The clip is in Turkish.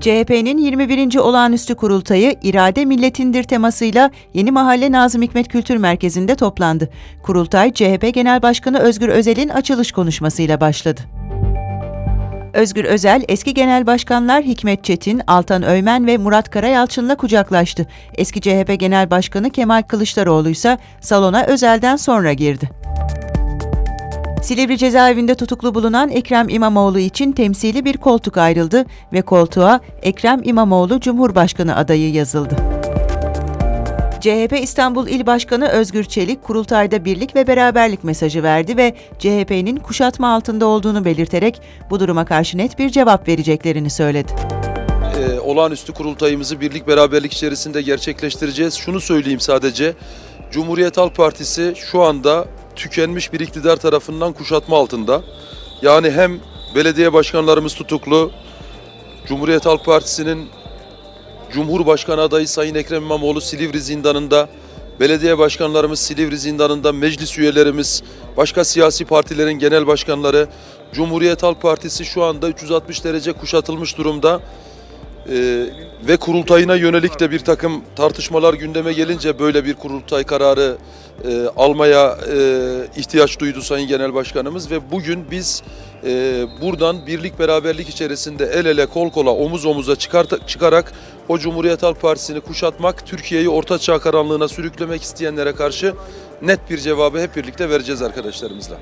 CHP'nin 21. olağanüstü kurultayı İrade Milletindir temasıyla Yeni Mahalle Nazım Hikmet Kültür Merkezi'nde toplandı. Kurultay, CHP Genel Başkanı Özgür Özel'in açılış konuşmasıyla başladı. Özgür Özel, eski genel başkanlar Hikmet Çetin, Altan Öymen ve Murat Karayalçın'la kucaklaştı. Eski CHP Genel Başkanı Kemal Kılıçdaroğlu ise salona Özel'den sonra girdi. Silivri cezaevinde tutuklu bulunan Ekrem İmamoğlu için temsili bir koltuk ayrıldı ve koltuğa Ekrem İmamoğlu Cumhurbaşkanı adayı yazıldı. CHP İstanbul İl Başkanı Özgür Çelik kurultayda birlik ve beraberlik mesajı verdi ve CHP'nin kuşatma altında olduğunu belirterek bu duruma karşı net bir cevap vereceklerini söyledi. e, olağanüstü kurultayımızı birlik beraberlik içerisinde gerçekleştireceğiz. Şunu söyleyeyim sadece. Cumhuriyet Halk Partisi şu anda tükenmiş bir iktidar tarafından kuşatma altında. Yani hem belediye başkanlarımız tutuklu, Cumhuriyet Halk Partisi'nin Cumhurbaşkanı adayı Sayın Ekrem İmamoğlu Silivri zindanında, belediye başkanlarımız Silivri zindanında, meclis üyelerimiz, başka siyasi partilerin genel başkanları, Cumhuriyet Halk Partisi şu anda 360 derece kuşatılmış durumda. Ee, ve kurultayına yönelik de bir takım tartışmalar gündeme gelince böyle bir kurultay kararı e, almaya e, ihtiyaç duydu Sayın Genel Başkanımız ve bugün biz e, buradan birlik beraberlik içerisinde el ele kol kola omuz omuza çıkart- çıkarak o Cumhuriyet Halk Partisi'ni kuşatmak, Türkiye'yi orta çağ karanlığına sürüklemek isteyenlere karşı net bir cevabı hep birlikte vereceğiz arkadaşlarımızla.